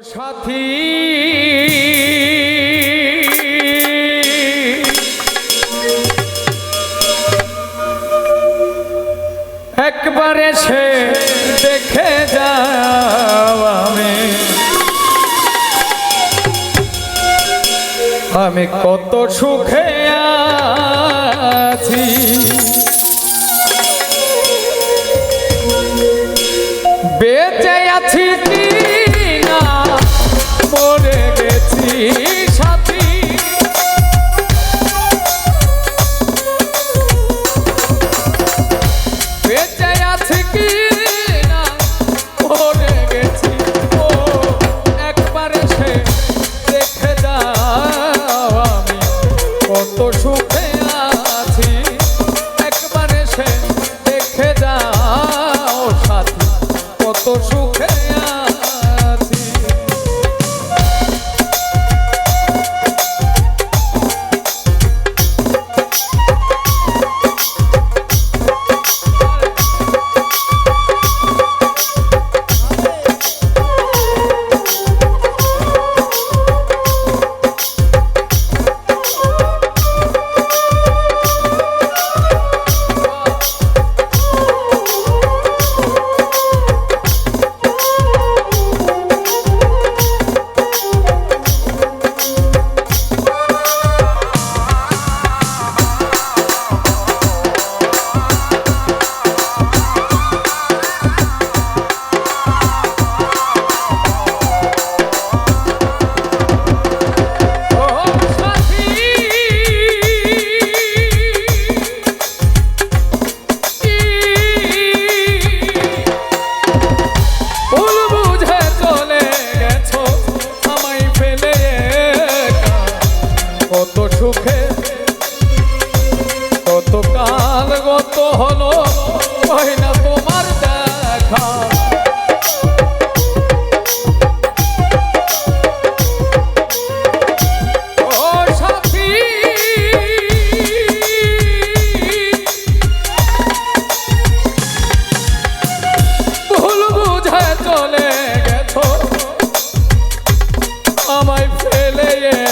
সাথী। একবারে সে দেখে যাওয়ামে আমি কত সুখে আ Sim. yeah.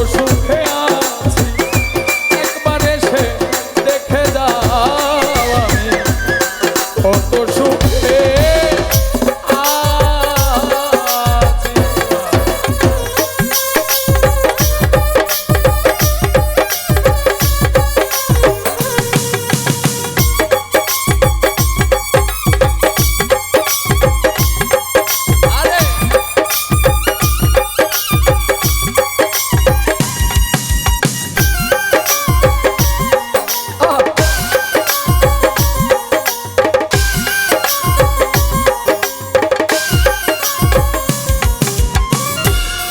por su.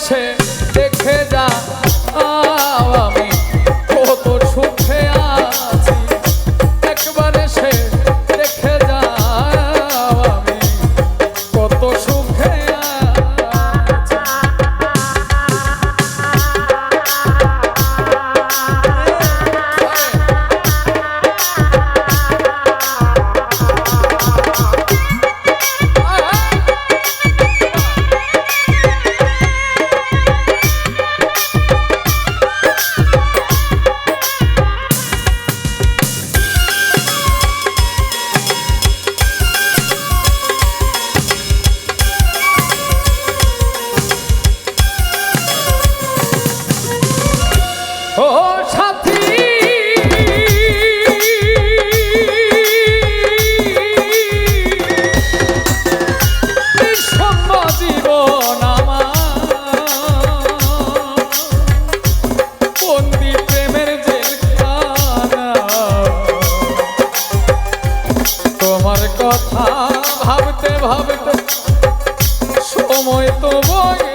এসে দেখে যা। আমি কত সুখে আছি। একবার এসে সময় তো বই